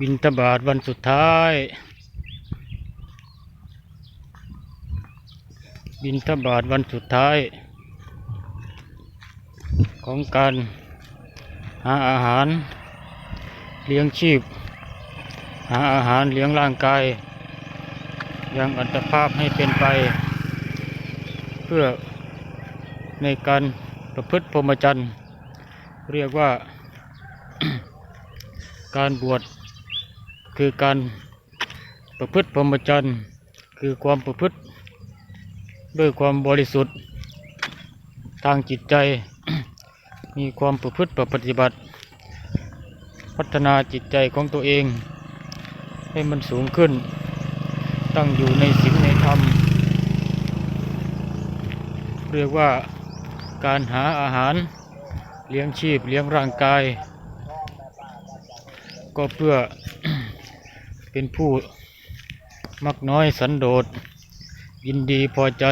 บินทบาทวันสุดท้าย บินทบาทวันสุดท้าย ของการหาอาหาร เลี้ยงชีพ หาอาหารเลี้ยงร่างกายยังอัตภาพให้เป็นไป เพื่อในการประพฤติพรหมจรรย์ เรียกว่าการบวช คือการประพฤติพรหมจรรย์ คือความประพฤติ ด้วยความบริสุทธิ์ ทางจิตใจ มีความประพฤติปฏิบัติ พัฒนาจิตใจของตัวเอง ให้มันสูงขึ้น ตั้งอยู่ในศีลในธรรม เรียกว่าการหาอาหารเลี้ยงชีพเลี้ยงร่างกาย ก็เพื่อ เป็นผู้มักน้อยสันโดษ ยินดีพอใจ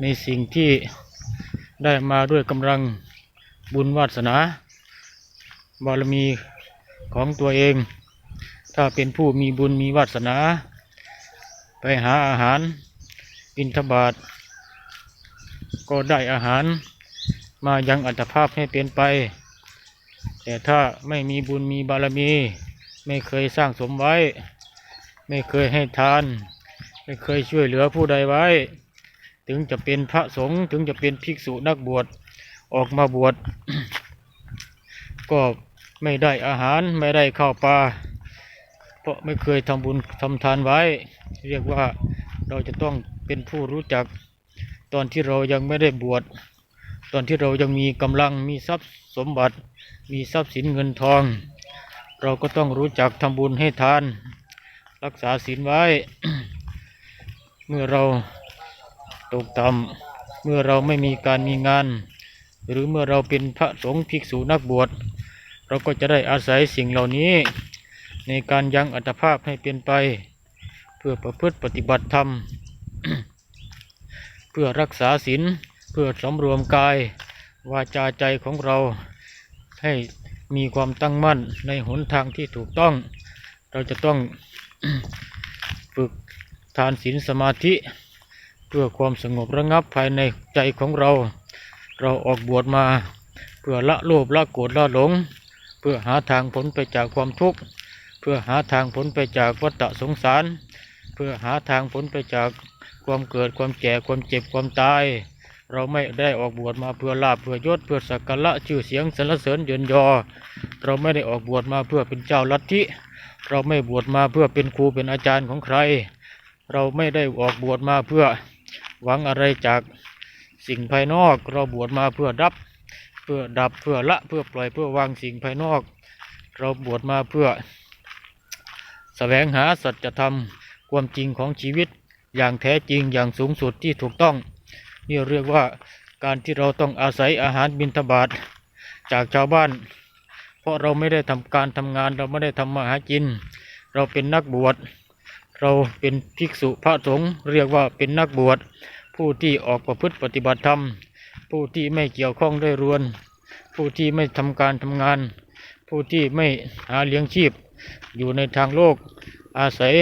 ในสิ่งที่ได้มาด้วยกำลังบุญวาสนา บารมีของตัวเอง ถ้าเป็นผู้มีบุญมีวาสนา ไปหาอาหารบินทบาท ก็ได้อาหารมายังอัตภาพให้เป็นไป แต่ถ้าไม่มีบุญมีบารมี ไม่เคยสร้างสมไว้ ไม่เคยให้ทาน ไม่เคยช่วยเหลือผู้ใดไว้ ถึงจะเป็นพระสงฆ์ถึงจะเป็นภิกษุนักบวชออกมาบวชก็ไม่ได้อาหารไม่ได้ข้าวปลาเพราะไม่เคยทำบุญทำทานไว้ เรียกว่าเราจะต้องเป็นผู้รู้จัก ตอนที่เรายังไม่ได้บวชตอนที่เรายังมีกำลังมีทรัพย์สมบัติ มีทรัพย์สินเงินทอง เราก็ต้องรู้จักทำบุญให้ทาน รักษาศีลไว้ เมื่อเราตกต่ำเมื่อเราไม่มีการมีงาน หรือเมื่อเราเป็นพระสงฆ์ภิกษุนักบวช เราก็จะได้อาศัยสิ่งเหล่านี้ ในการยังอัตภาพให้เป็นไป เพื่อประพฤติปฏิบัติธรรม เพื่อรักษาศีลเพื่อสำรวมกายวาจาใจของเราให้ มีความตั้งมั่นในหนทางที่ถูกต้อง เราจะต้องฝึกทานศีลสมาธิ เพื่อความสงบระงับภายในใจของเรา เราออกบวชมา เพื่อละโลภละโกรธละหลง เพื่อหาทางพ้นไปจากความทุกข์ เพื่อหาทางพ้นไปจากวัฏสงสาร เพื่อหาทางพ้นไปจากความเกิดความแก่ความเจ็บความตาย เราไม่ได้ออกบวชมาเพื่อลาภเพื่อยศเพื่อสักการะชื่อเสียงสรรเสริญเยินยอ เราไม่ได้ออกบวชมาเพื่อเป็นเจ้าลัทธิเราไม่บวชมาเพื่อเป็นครูเป็นอาจารย์ของใคร เราไม่ได้ออกบวชมาเพื่อหวังอะไรจากสิ่งภายนอก เราบวชมาเพื่อดับ เพื่อดับเพื่อละเพื่อปล่อยเพื่อวางสิ่งภายนอก เราบวชมาเพื่อแสวงหาสัจธรรมความจริงของชีวิตอย่างแท้จริงอย่างสูงสุดที่ถูกต้อง นี่เรียกว่าการที่เราต้องอาศัยอาหารบิณฑบาตจากชาวบ้าน เพราะเราไม่ได้ทำการทำงานเราไม่ได้ทำมาหากิน เราเป็นนักบวช เราเป็นภิกษุพระสงฆ์เรียกว่าเป็นนักบวช ผู้ที่ออกประพฤติปฏิบัติธรรม ผู้ที่ไม่เกี่ยวข้องด้วยรวน ผู้ที่ไม่ทำการทำงาน ผู้ที่ไม่หาเลี้ยงชีพ อยู่ในทางโลกอาศัย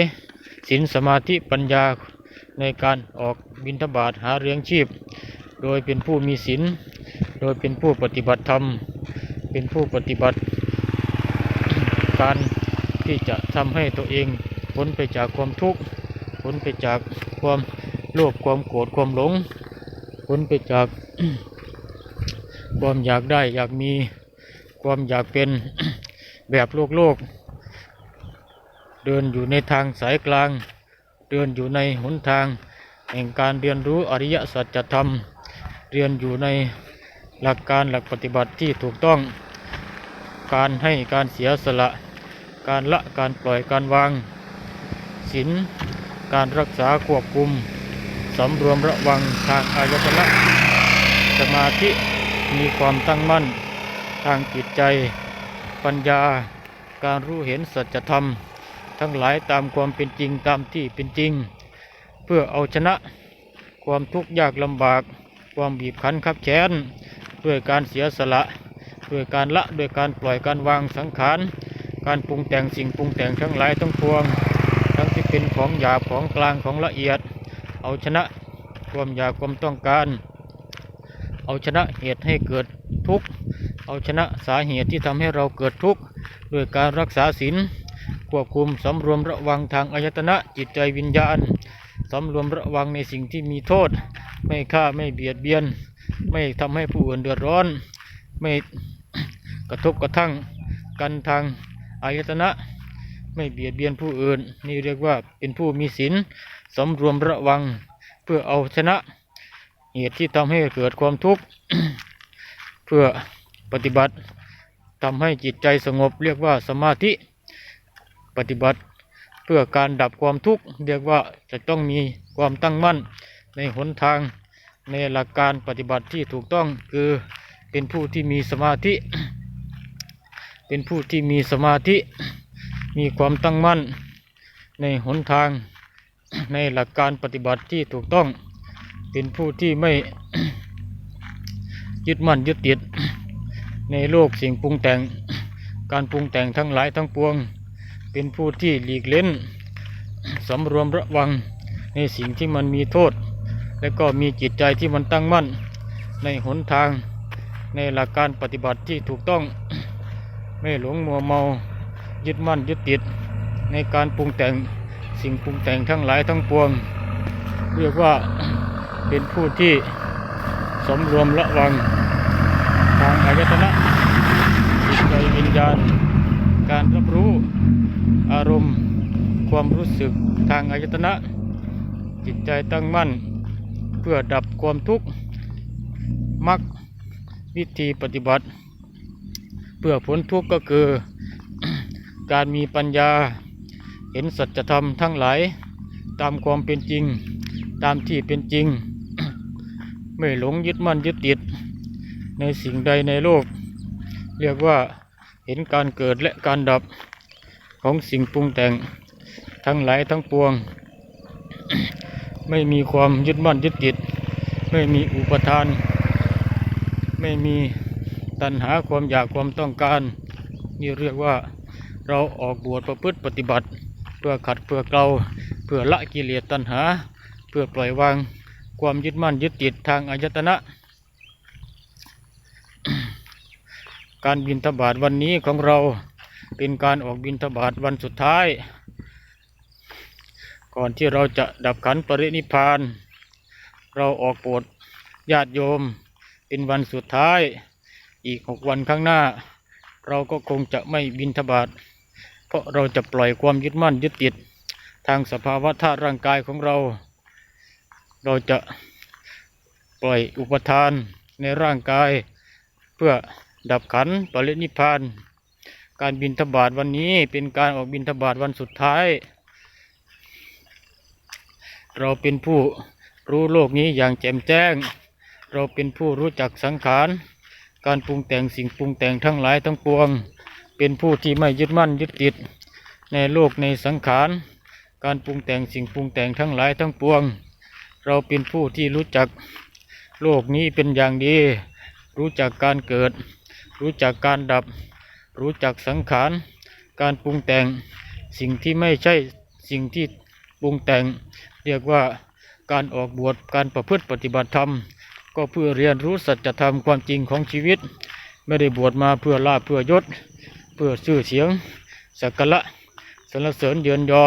ศีลสมาธิปัญญา ในการออกบิณฑบาตหาเลี้ยงชีพ โดยเป็นผู้มีศีลโดยเป็นผู้ปฏิบัติธรรม เป็นผู้ปฏิบัติ การที่จะทำให้ตัวเองพ้นไปจากความทุกข์พ้นไปจากความโลภความโกรธความหลงพ้นไปจากความอยากได้อยากมีความอยากเป็นแบบโลกโลก เดินอยู่ในทางสายกลาง ดินอยู่ในหนทาง แห่งการเรียนรู้อริยสัจธรรม เรียนอยู่ในหลักการหลักปฏิบัติที่ถูกต้อง การให้การเสียสละ การละการปล่อยการวางศีลการรักษาควบคุมสำรวมระวังทางอายตนะสมาธิมีความตั้งมั่น ทางจิตใจ ปัญญา การรู้เห็นสัจธรรม ทั้งหลายตามความเป็นจริงตามที่เป็นจริง เพื่อเอาชนะความทุกข์ยากลำบาก ความบีบคั้นขับแค้นด้วยการเสียสละด้วยการละด้วยการปล่อยการวางสังขารการปรุงแต่งสิ่งปรุงแต่งทั้งหลายทั้งปวง ทั้งที่เป็นของหยาบของกลางของละเอียด เอาชนะความอยากความต้องการ เอาชนะเหตุให้เกิดทุกข์เอาชนะสาเหตุที่ทำให้เราเกิดทุกข์ด้วยการรักษาศีล ควบคุมสำรวมระวังทางอายตนะจิตใจวิญญาณสำรวมระวังในสิ่งที่มีโทษ ไม่ฆ่าไม่เบียดเบียน ไม่ทำให้ผู้อื่นเดือดร้อน ไม่กระทบกระทั่งกันทางอายตนะ ไม่เบียดเบียนผู้อื่น นี่เรียกว่าเป็นผู้มีศีลสำรวมระวังเพื่อเอาชนะ เหตุที่ทำให้เกิดความทุกข์เพื่อปฏิบัติทำให้จิตใจสงบเรียกว่าสมาธิ ปฏิบัติ เพื่อการดับความทุกข์เรียกว่าจะต้องมีความตั้งมั่นในหนทางในหลักการปฏิบัติที่ถูกต้องคือเป็นผู้ที่มีสมาธิ เป็นผู้ที่มีสมาธิ มีความตั้งมั่น ในหนทางในหลักการปฏิบัติที่ถูกต้อง เป็นผู้ที่ไม่ยึดมั่นยึดติดในโลกสิ่งปรุงแต่งการปรุงแต่งทั้งหลายทั้งปวง เป็นผู้ที่หลีกเล่นสำรวมระวังในสิ่งที่มันมีโทษ และก็มีจิตใจที่มันตั้งมั่น ในหนทางในหลักการปฏิบัติที่ถูกต้องไม่หลงมัวเมายึดมั่นยึดติดในการปรุงแต่งสิ่งปรุงแต่งทั้งหลายทั้งปวง เรียกว่าเป็นผู้ที่สมรวมระวังทางอายตนะจิตใจวิญญาณการรับรู้ อารมณ์ ความรู้สึกทางอายตนะ จิตใจตั้งมั่น เพื่อดับความทุกข์มักวิธีปฏิบัติ เพื่อพ้นทุกข์ก็คือ การมีปัญญา เห็นสัจธรรมทั้งหลาย ตามความเป็นจริง ตามที่เป็นจริง ไม่หลงยึดมั่นยึดติด ในสิ่งใดในโลก เรียกว่าเห็นการเกิดและการดับ ของสิ่งปรุงแต่งทั้งหลายทั้งปวง ไม่มีความยึดมั่นยึดติด ไม่มีอุปทาน ไม่มีตัณหาความอยากความต้องการ นี่เรียกว่าเราออกบวชประพฤติปฏิบัติ เพื่อขัดเพื่อเกลาเพื่อละกิเลสตัณหา เพื่อปล่อยวางความยึดมั่นยึดติดทางอายตนะ การบินทบาทวันนี้ของเรา เป็นการออกบินทบาทวันสุดท้าย ก่อนที่เราจะดับขันปรินิพาน เราออกโปรดญาติโยม เป็นวันสุดท้าย อีกหกวันข้างหน้า เราก็คงจะไม่บินทบาทเพราะเราจะปล่อยความยึดมั่นยึดติด ทางสภาวะธาตุร่างกายของเรา เราจะปล่อยอุปทานในร่างกาย เพื่อดับขันปรินิพาน การบินทบาทวันนี้เป็นการออกบินทบาทวันสุดท้าย เราเป็นผู้รู้โลกนี้อย่างแจ่มแจ้ง เราเป็นผู้รู้จักสังขาร การปรุงแต่งสิ่งปรุงแต่งทั้งหลายทั้งปวง เป็นผู้ที่ไม่ยึดมั่นยึดติด ในโลกในสังขาร การปรุงแต่งสิ่งปรุงแต่งทั้งหลายทั้งปวง เราเป็นผู้ที่รู้จักโลกนี้เป็นอย่างดี รู้จักการเกิด รู้จักการดับ รู้จักสังขาร การปรุงแต่ง สิ่งที่ไม่ใช่สิ่งที่ปรุงแต่ง เรียกว่าการออกบวชการประพฤติปฏิบัติธรรม ก็เพื่อเรียนรู้สัจธรรมความจริงของชีวิต ไม่ได้บวชมาเพื่อลาภเพื่อยศ เพื่อชื่อเสียงสักการะสรรเสริญเยือนยอ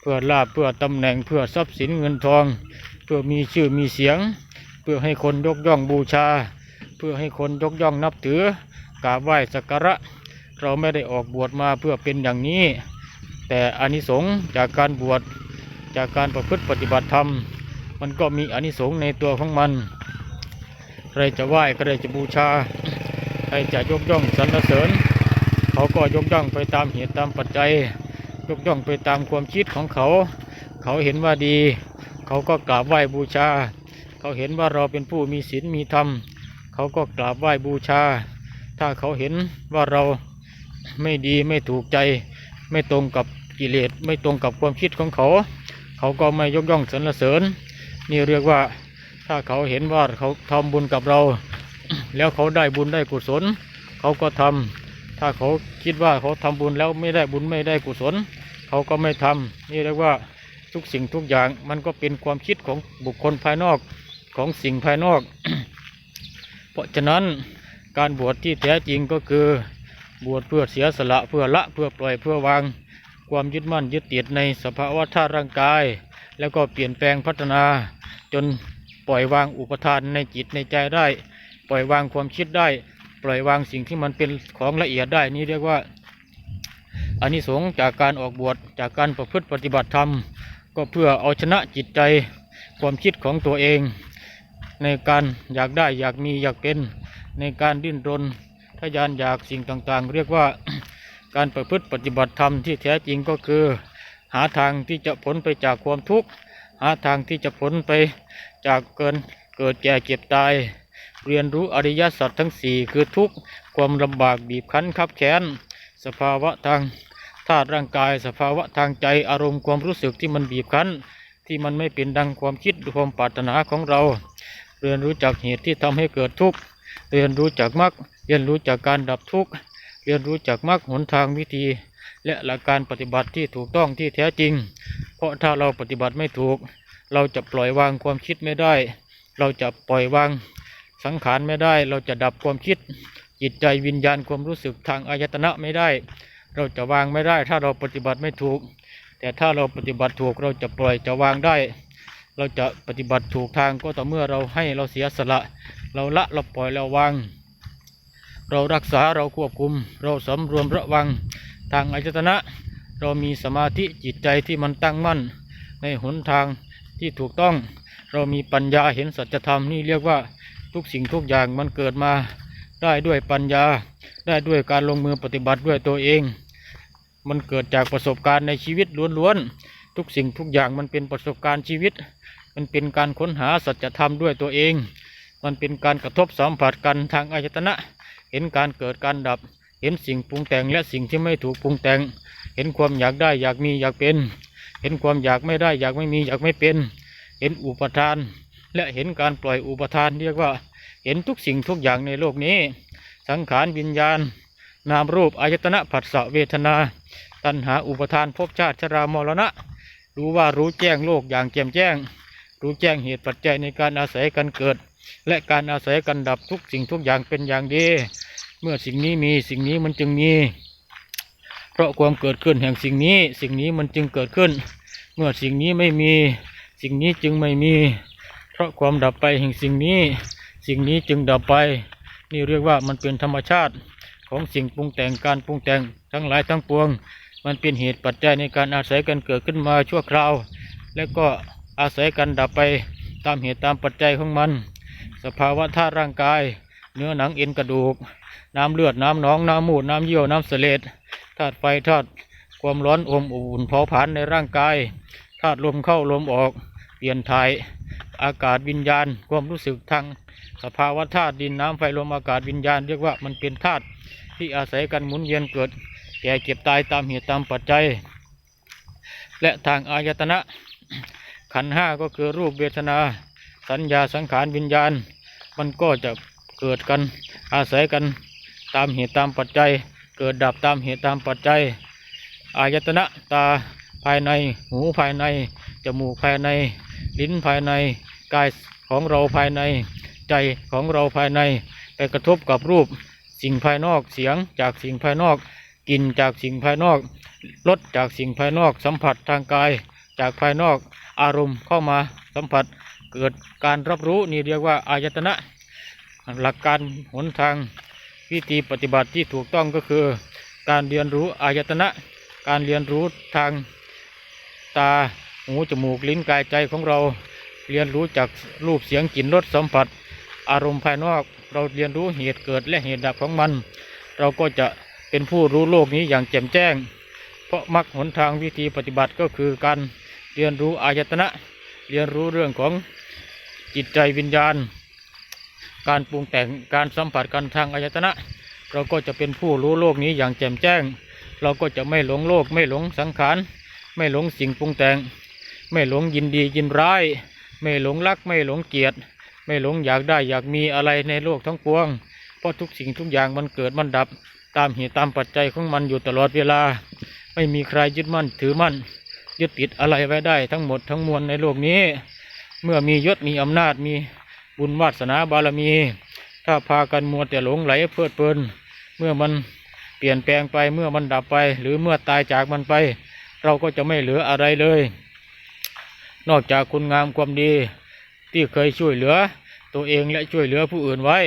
เพื่อลาภเพื่อตำแหน่งเพื่อทรัพย์สินเงินทอง เพื่อมีชื่อมีเสียง เพื่อให้คนยกย่องบูชา เพื่อให้คนยกย่องนับถือกราบไหว้สักการะ เราไม่ได้ออกบวชมาเพื่อเป็นอย่างนี้ แต่อานิสงส์จากการบวชจากการประพฤติปฏิบัติธรรม มันก็มีอานิสงส์ในตัวของมัน ใครจะไหว้ใครจะบูชา ใครจะยกย่องสรรเสริญ เขาก็ยกย่องไปตามเหตุตามปัจจัย ยกย่องไปตามความคิดของเขา เขาเห็นว่าดี เขาก็กราบไหว้บูชา เขาเห็นว่าเราเป็นผู้มีศีลมีธรรม เขาก็กราบไหว้บูชา ถ้าเขาเห็นว่าเรา ไม่ดีไม่ถูกใจ ไม่ตรงกับกิเลสไม่ตรงกับความคิดของเขา เขาก็ไม่ยกย่องสรรเสริญ นี่เรียกว่าถ้าเขาเห็นว่าเขาทำบุญกับเรา แล้วเขาได้บุญได้กุศล เขาก็ทำถ้าเขาคิดว่าเขาทำบุญแล้วไม่ได้บุญไม่ได้กุศล เขาก็ไม่ทำนี่เรียกว่าทุกสิ่งทุกอย่างมันก็เป็นความคิดของบุคคลภายนอกของสิ่งภายนอก เพราะฉะนั้นการบวชที่แท้จริงก็คือ บวชเพื่อเสียสละเพื่อละเพื่อปล่อยเพื่อวาง ความยึดมั่นยึดติดในสภาวะธาตุร่างกาย แล้วก็เปลี่ยนแปลงพัฒนา จนปล่อยวางอุปทานในจิตในใจได้ ปล่อยวางความคิดได้ ปล่อยวางสิ่งที่มันเป็นของละเอียดได้นี่เรียกว่าอานิสงส์จากการออกบวชจากการประพฤติปฏิบัติธรรม ก็เพื่อเอาชนะจิตใจ ความคิดของตัวเอง ในการอยากได้อยากมีอยากเป็นในการดิ้นรน ทะยานอยากสิ่งต่างๆ เรียกว่าการประพฤติปฏิบัติธรรมที่แท้จริงก็คือ หาทางที่จะพ้นไปจากความทุกข์ หาทางที่จะพ้นไปจากเกินเกิดแก่เก็บตาย เรียนรู้อริยสัจทั้งสี่คือทุกข์ความลำบากบีบคั้นคับแค้นสภาวะทางธาตุร่างกาย สภาวะทางใจอารมณ์ความรู้สึกที่มันบีบคั้น ที่มันไม่เป็นดังความคิดความปรารถนาของเรา เรียนรู้จากเหตุที่ทำให้เกิดทุกข์เรียนรู้จากมรรค เรียนรู้จากการดับทุกข์ เรียนรู้จากมรรคหนทางวิธี และหลักการปฏิบัติที่ถูกต้องที่แท้จริง เพราะถ้าเราปฏิบัติไม่ถูก เราจะปล่อยวางความคิดไม่ได้ เราจะปล่อยวางสังขารไม่ได้ เราจะดับความคิด จิตใจวิญญาณความรู้สึกทางอายตนะไม่ได้ เราจะวางไม่ได้ ถ้าเราปฏิบัติไม่ถูก แต่ถ้าเราปฏิบัติถูกเราจะปล่อยจะวางได้ เราจะปฏิบัติถูกทางก็ต่อเมื่อเราให้เราเสียสละ เราละเราปล่อยเราวาง เรารักษาเราควบคุม เราสำรวมระวังทางอายตนะ เรามีสมาธิจิตใจที่มันตั้งมั่น ในหนทางที่ถูกต้อง เรามีปัญญาเห็นสัจธรรมนี่เรียกว่าทุกสิ่งทุกอย่างมันเกิดมา ได้ด้วยปัญญา ได้ด้วยการลงมือปฏิบัติด้วยตัวเอง มันเกิดจากประสบการณ์ในชีวิตล้วนๆทุกสิ่งทุกอย่างมันเป็นประสบการณ์ชีวิต มันเป็นการค้นหาสัจธรรมด้วยตัวเอง มันเป็นการกระทบสัมผัสกันทางอายตนะ เห็นการเกิดการดับ เห็นสิ่งปรุงแต่งและสิ่งที่ไม่ถูกปรุงแต่ง เห็นความอยากได้อยากมีอยากเป็น เห็นความอยากไม่ได้อยากไม่มีอยากไม่เป็น เห็นอุปทาน และเห็นการปล่อยอุปทานเรียกว่า เห็นทุกสิ่งทุกอย่างในโลกนี้ สังขารวิญญาณ นามรูปอายตนะผัสสะเวทนา ตัณหาอุปทานภพชาติชรามรณะ รู้ว่ารู้แจ้งโลกอย่างแจ่มแจ้ง รู้แจ้งเหตุปัจจัยในการอาศัยกันเกิด และการอาศัยกันดับทุกสิ่งทุกอย่างเป็นอย่างดี เมื่อสิ่งนี้มีสิ่งนี้มันจึงมี เพราะความเกิดขึ้นแห่งสิ่งนี้ สิ่งนี้มันจึงเกิดขึ้น เมื่อสิ่งนี้ไม่มี สิ่งนี้จึงไม่มี เพราะความดับไปแห่งสิ่งนี้ สิ่งนี้จึงดับไป นี่เรียกว่ามันเป็นธรรมชาติของสิ่งปรุงแต่งการปรุงแต่งทั้งหลายทั้งปวง มันเป็นเหตุปัจจัยในการอาศัยกันเกิดขึ้นมาชั่วคราว และก็อาศัยกันดับไปตามเหตุตามปัจจัยของมัน สภาวะธาตุร่างกาย เนื้อหนังเอ็นกระดูก น้ำเลือดน้ำหนองน้ำมูดน้ำเยี่ยวน้ำเสลดธาตุไฟธาตุความร้อนอมอุ่นเผาผลาญในร่างกายธาตุลมเข้าลมออกเปลี่ยนถ่ายอากาศวิญญาณ ความรู้สึกทางสภาวะธาตุดินน้ำไฟลมอากาศวิญญาณ เรียกว่ามันเป็นธาตุที่อาศัยกันหมุนเวียนเกิด แก่เก็บตายตามเหตุตามปัจจัย และทางอายตนะขันห้าก็คือรูปเวทนา สัญญาสังขารวิญญาณ มันก็จะเกิดกันอาศัยกันตามเหตุตามปัจจัย เกิดดับตามเหตุตามปัจจัย อายตนะตาภายในหูภายใน จมูกภายใน ลิ้นภายในกายของเราภายใน ใจของเราภายใน ไปกระทบกับรูป สิ่งภายนอกเสียงจากสิ่งภายนอกกลิ่นจากสิ่งภายนอกรสจากสิ่งภายนอกสัมผัสทางกายจากภายนอกอารมณ์เข้ามาสัมผัส เกิดการรับรู้นี่เรียกว่าอายตนะ หลักการหนทางวิธีปฏิบัติที่ถูกต้องก็คือ การเรียนรู้อายตนะ การเรียนรู้ทางตาหูจมูกลิ้นกายใจของเราเรียนรู้จากรูปเสียงกลิ่นรสสัมผัส อารมณ์ภายนอกเราเรียนรู้เหตุเกิดและเหตุดับของมัน เราก็จะเป็นผู้รู้โลกนี้อย่างแจ่มแจ้ง เพราะมรรคหนทางวิธีปฏิบัติก็คือการเรียนรู้อายตนะ เรียนรู้เรื่องของ จิตใจวิญญาณ การปรุงแต่งการสัมผัสกันทางอายตนะ เราก็จะเป็นผู้รู้โลกนี้อย่างแจ่มแจ้ง เราก็จะไม่หลงโลก ไม่หลงสังขาร ไม่หลงสิ่งปรุงแต่ง ไม่หลงยินดียินร้าย ไม่หลงรักไม่หลงเกลียด ไม่หลงอยากได้อยากมีอะไรในโลกทั้งปวง เพราะทุกสิ่งทุกอย่างมันเกิดมันดับ ตามเหตุตามปัจจัยของมันอยู่ตลอดเวลา ไม่มีใครยึดมั่นถือมั่นยึดติดอะไรไว้ได้ทั้งหมดทั้งมวลในโลกนี้ เมื่อมียศมีอำนาจมีบุญวาสนาบารมี ถ้าพากันมัวแต่หลงไหลเพลิดเพลิน เมื่อมันเปลี่ยนแปลงไปเมื่อมันดับไป หรือเมื่อตายจากมันไป เราก็จะไม่เหลืออะไรเลย นอกจากคุณงามความดี ที่เคยช่วยเหลือ ตัวเองและช่วยเหลือผู้อื่นไว้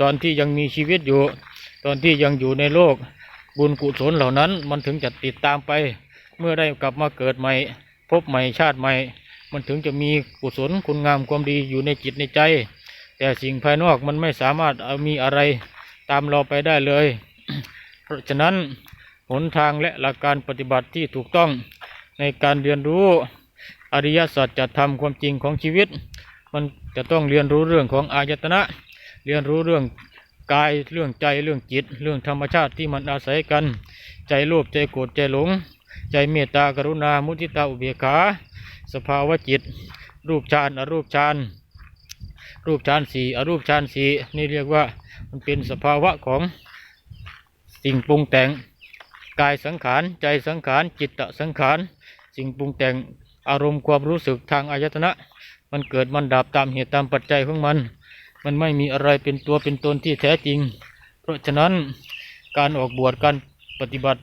ตอนที่ยังมีชีวิตอยู่ ตอนที่ยังอยู่ในโลก บุญกุศลเหล่านั้นมันถึงจะติดตามไป เมื่อได้กลับมาเกิดใหม่ พบใหม่ชาติใหม่ มันถึงจะมีกุศลคุณงามความดีอยู่ในจิตในใจ แต่สิ่งภายนอกมันไม่สามารถเอามีอะไรตามเราไปได้เลย เพราะฉะนั้นหนทางและหลักการปฏิบัติที่ถูกต้องในการเรียนรู้อริยสัจจะทำความจริงของชีวิต มันจะต้องเรียนรู้เรื่องของอายตนะ เรียนรู้เรื่องกายเรื่องใจเรื่องจิต เรื่องธรรมชาติที่มันอาศัยกัน ใจโลภใจโกรธใจหลง ใจเมตตากรุณามุทิตาอุเบกขา สภาวะจิต รูปฌานอรูปฌานรูปฌานสี่อรูปฌานสี่นี่เรียกว่ามันเป็นสภาวะของสิ่งปรุงแต่งกายสังขารใจสังขารจิตตสังขารสิ่งปรุงแต่งอารมณ์ความรู้สึกทางอายตนะ มันเกิดมันดับตามเหตุตามปัจจัยของมัน มันไม่มีอะไรเป็นตัวเป็นตนที่แท้จริง เพราะฉะนั้นการออกบวชการปฏิบัติ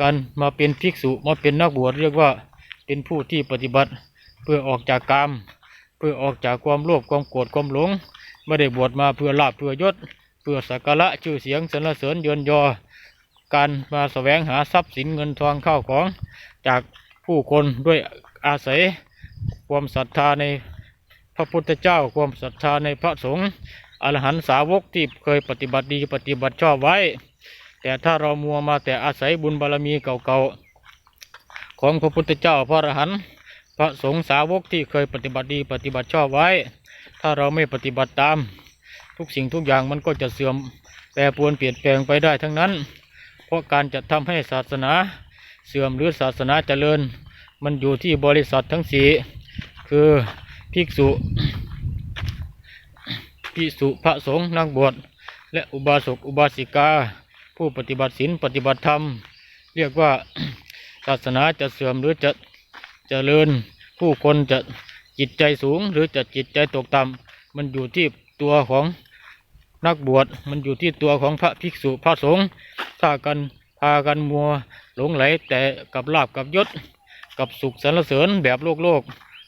การมาเป็นภิกษุมาเป็นนักบวชเรียกว่า เป็นผู้ที่ปฏิบัติเพื่อออกจากกามเพื่อออกจากความโลภความโกรธความหลงไม่ได้บวชมาเพื่อลาภเพื่อยศ เพื่อสักการะชื่อเสียงสรรเสริญเยินยอ การมาแสวงหาทรัพย์สินเงินทองเข้าของจากผู้คนด้วยอาศัยความศรัทธาในพระพุทธเจ้าความศรัทธาในพระสงฆ์อรหันตสาวกที่เคยปฏิบัติดีปฏิบัติชอบไว้ แต่ถ้าเรามัวมาแต่อาศัยบุญบารมีเก่าๆ ของพระพุทธเจ้าพระอรหันต์พระสงฆ์สาวกที่เคยปฏิบัติดีปฏิบัติชอบไว้ ถ้าเราไม่ปฏิบัติตาม ทุกสิ่งทุกอย่างมันก็จะเสื่อมแปรปรวนเปลี่ยนแปลงไปได้ทั้งนั้น เพราะการจะทำให้ศาสนาเสื่อมหรือศาสนาเจริญ มันอยู่ที่บริษัททั้งสี่คือภิกษุภิกษุพระสงฆ์นักบวชและอุบาสกอุบาสิกา ผู้ปฏิบัติศีลปฏิบัติธรรม เรียกว่า ศาสนาจะเสื่อมหรือจะเจริญ ผู้คนจะจิตใจสูง หรือจะจิตใจตกต่ำมันอยู่ที่ตัวของนักบวชมันอยู่ที่ตัวของพระภิกษุพระสงฆ์ถ้ากันพากันมัวหลงไหลแต่กับลาบกับยศ กับสุขสรรเสริญแบบโลกโลก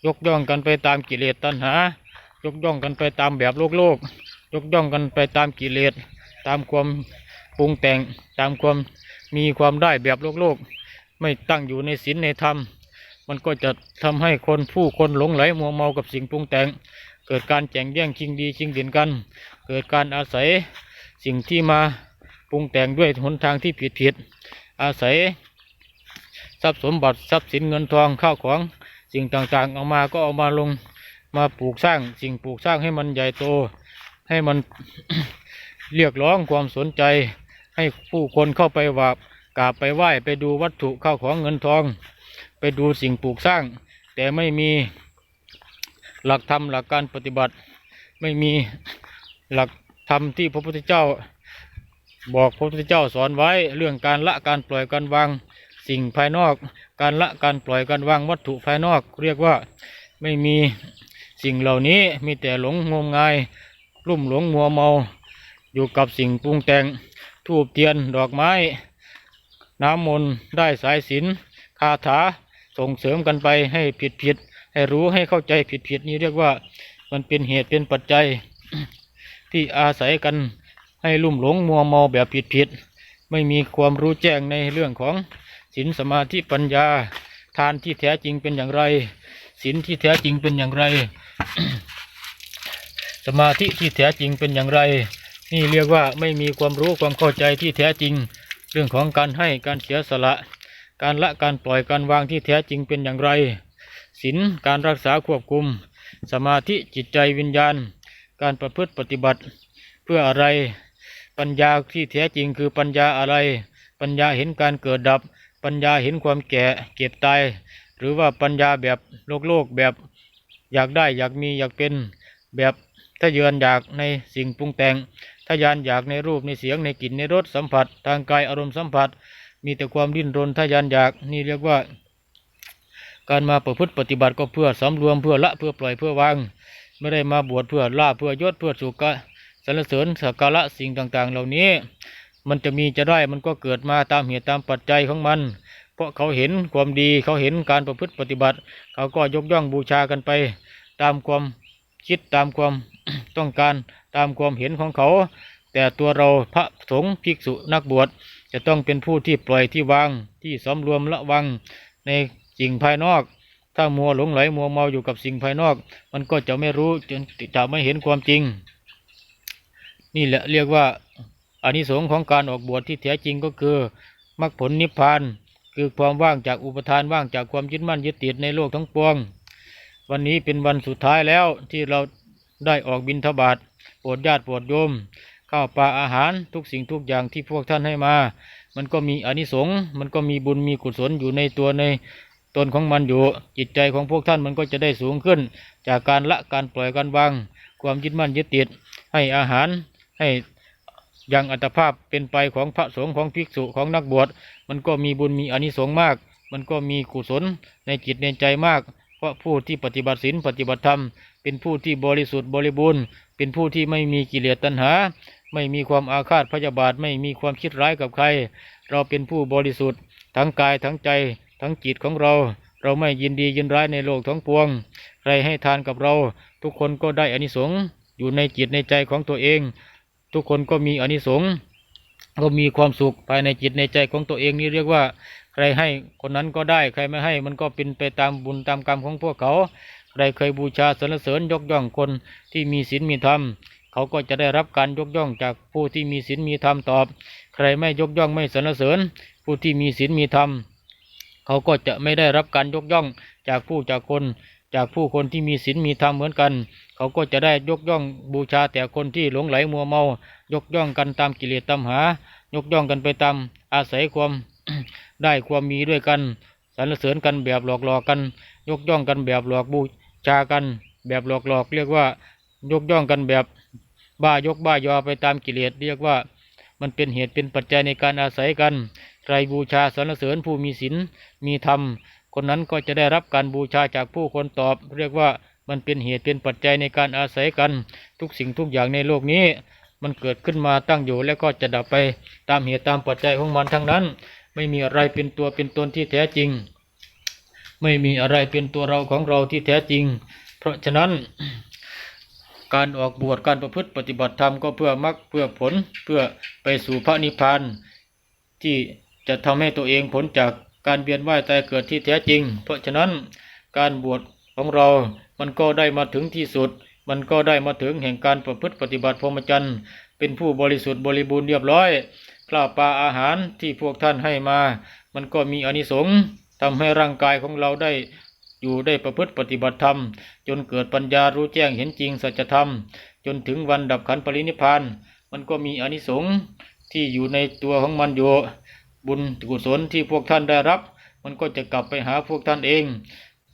ยกย่องกันไปตามกิเลสตัณหา ยกย่องกันไปตามแบบโลกโลก ยกย่องกันไปตามกิเลสตามความปรุงแต่งตามความมีความได้แบบโลกโลก ไม่ตั้งอยู่ในศีลในธรรม มันก็จะทำให้คนผู้คนหลงไหลมัวเมากับสิ่งปรุงแต่ง เกิดการแข่งแย่งชิงดีชิงเด่นกัน เกิดการอาศัยสิ่งที่มาปรุงแต่งด้วยหนทางที่ผิดผิดอาศัย ทรัพย์สมบัติทรัพย์สินเงินทองข้าวของสิ่งต่างๆ เอามาก็เอามาลงมาปลูกสร้างสิ่งปลูกสร้างให้มันใหญ่โต ให้มันเรียกร้องความสนใจ ให้ผู้คนเข้าไปว่า กราบไปไหว้ไปดูวัตถุเข้าของเงินทอง ไปดูสิ่งปลูกสร้าง แต่ไม่มีหลักธรรมหลักการปฏิบัติ ไม่มีหลักธรรมที่พระพุทธเจ้า บอกพระพุทธเจ้าสอนไว้เรื่องการละการปล่อยการวางสิ่งภายนอก การละการปล่อยการวางวัตถุภายนอก เรียกว่าไม่มีสิ่งเหล่านี้มีแต่หลงงมงาย ลุ่มหลงมัวเมา อยู่กับสิ่งปรุงแต่งทูบเทียนดอกไม้ น้ำมนต์ได้สายศีลคาถาส่งเสริมกันไปให้ผิดผิดให้รู้ให้เข้าใจผิดผิดนี้เรียกว่ามันเป็นเหตุเป็นปัจจัยที่อาศัยกันให้ลุ่มหลงมัวเมาแบบผิดผิดไม่มีความรู้แจ้งในเรื่องของศีลสมาธิปัญญา ทานที่แท้จริงเป็นอย่างไรศีลที่แท้จริงเป็นอย่างไร สมาธิที่แท้จริงเป็นอย่างไร นี่เรียกว่าไม่มีความรู้ความเข้าใจที่แท้จริง เรื่องของการให้การเสียสละ การละการปล่อยการวางที่แท้จริงเป็นอย่างไรศีลการรักษาควบคุม สมาธิจิตใจวิญญาณ การประพฤติปฏิบัติ เพื่ออะไร ปัญญาที่แท้จริงคือปัญญาอะไร ปัญญาเห็นการเกิดดับ ปัญญาเห็นความแก่เก็บตาย หรือว่าปัญญาแบบโลกโลกแบบ อยากได้อยากมีอยากเป็นแบบถ้าเยือนอยากในสิ่งปรุงแต่ง ทยานอยากในรูปในเสียงในกลิ่นในรสสัมผัส ทางกายอารมณ์สัมผัส มีแต่ความดิ้นรนทยานอยากนี่เรียกว่า การมาประพฤติปฏิบัติก็เพื่อสำรวมเพื่อละเพื่อปล่อยเพื่อวาง ไม่ได้มาบวชเพื่อล่าเพื่อยศเพื่อสุกะสรรเสริญสักการะสิ่งต่างๆ เหล่านี้ มันจะมีจะได้มันก็เกิดมาตามเหตุตามปัจจัยของมัน เพราะเขาเห็นความดีเขาเห็นการประพฤติปฏิบัติ เขาก็ยกย่องบูชากันไป ตามความคิดตามความต้องการ ตามความเห็นของเขา แต่ตัวเราพระสงฆ์ภิกษุนักบวชจะต้องเป็นผู้ที่ปล่อยที่วางที่สำรวมละวังในสิ่งภายนอก ถ้ามัวหลงไหลมัวเมาอยู่กับสิ่งภายนอก มันก็จะไม่รู้จนจะไม่เห็นความจริง นี่แหละเรียกว่าอานิสงส์ของการออกบวชที่แท้จริงก็คือมรรคผลนิพพานคือความว่างจากอุปทานว่างจากความยึดมั่นยึดติดในโลกทั้งปวง วันนี้เป็นวันสุดท้ายแล้วที่เราได้ออกบิณฑบาต ปรดญาติปรดโยมข้าวปลาอาหารทุกสิ่งทุกอย่างที่พวกท่านให้มา มันก็มีอนิสงส์มันก็มีบุญมีกุศลอยู่ในตัวในตนของมันอยู่ จิตใจของพวกท่านมันก็จะได้สูงขึ้น จากการละการปล่อยการวาง ความยึดมั่นยึดติด ให้อาหารให้อย่างอัตภาพเป็นไปของพระสงฆ์ของภิกษุของนักบวชมันก็มีบุญมีอนิสงส์มาก มันก็มีกุศลในจิตในใจมาก เพราะผู้ที่ปฏิบัติศีลปฏิบัติธรรม เป็นผู้ที่บริสุทธิ์บริบูรณ์ เป็นผู้ที่ไม่มีกิเลสตัณหา ไม่มีความอาฆาตพยาบาท ไม่มีความคิดร้ายกับใคร เราเป็นผู้บริสุทธิ์ ทั้งกายทั้งใจ ทั้งจิตของเรา เราไม่ยินดียินร้ายในโลกทั้งปวง ใครให้ทานกับเรา ทุกคนก็ได้อานิสงส์อยู่ในจิตในใจของตัวเอง ทุกคนก็มีอานิสงส์ก็มีความสุขภายในจิตในใจของตัวเองนี่เรียกว่า ใครให้คนนั้นก็ได้ ใครไม่ให้มันก็เป็นไปตามบุญตามกรรมของพวกเขา ใครเคยบูชาสรรเสริญยกย่องคนที่มีศีลมีธรรม เขาก็จะได้รับการยกย่องจากผู้ที่มีศีลมีธรรมตอบ ใครไม่ยกย่องไม่สรรเสริญ ผู้ที่มีศีลมีธรรม เขาก็จะไม่ได้รับการยกย่องจากผู้จากคน จากผู้คนที่มีศีลมีธรรมเหมือนกัน เขาก็จะได้ยกย่องบูชาแต่คนที่หลงไหลมัวเมา ยกย่องกันตามกิเลสตัมหา ยกย่องกันไปตามอาศัยความได้ความมีด้วยกันสรรเสริญกันแบบหลอกหลอกกัน ยกย่องกันแบบหลอกบู ชากันแบบหลอกหลอกเรียกว่ายกย่องกันแบบบ้ายกบ้ายอไปตามกิเลสเรียกว่ามันเป็นเหตุเป็นปัจจัยในการอาศัยกัน ใครบูชาสรรเสริญผู้มีศีลมีธรรม คนนั้นก็จะได้รับการบูชาจากผู้คนตอบ เรียกว่ามันเป็นเหตุเป็นปัจจัยในการอาศัยกัน ทุกสิ่งทุกอย่างในโลกนี้ มันเกิดขึ้นมาตั้งอยู่แล้วก็จะดับไปตามเหตุตามปัจจัยของมันทั้งนั้น ไม่มีอะไรเป็นตัวเป็นตนที่แท้จริง ไม่มีอะไรเป็นตัวเราของเราที่แท้จริง เพราะฉะนั้น การออกบวชการประพฤติปฏิบัติธรรมก็เพื่อมรรคเพื่อผลเพื่อไปสู่พระนิพพานที่จะทำให้ตัวเองพ้นจากการเวียนว่ายตายเกิดที่แท้จริง เพราะฉะนั้นการบวชของเรา มันก็ได้มาถึงที่สุด มันก็ได้มาถึงแห่งการประพฤติปฏิบัติพรหมจรรย์ เป็นผู้บริสุทธิ์บริบูรณ์เรียบร้อยข้าวปลาอาหารที่พวกท่านให้มา มันก็มีอนิสงส์ ทำให้ร่างกายของเราได้อยู่ได้ประพฤติปฏิบัติธรรม จนเกิดปัญญารู้แจ้งเห็นจริงสัจธรรม จนถึงวันดับขันปรินิพาน มันก็มีอนิสงส์ที่อยู่ในตัวของมันอยู่บุญกุศลที่พวกท่านได้รับ มันก็จะกลับไปหาพวกท่านเอง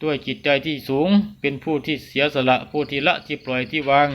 ด้วยจิตใจที่สูงเป็นผู้ที่เสียสละผู้ที่ละที่ปล่อยที่วาง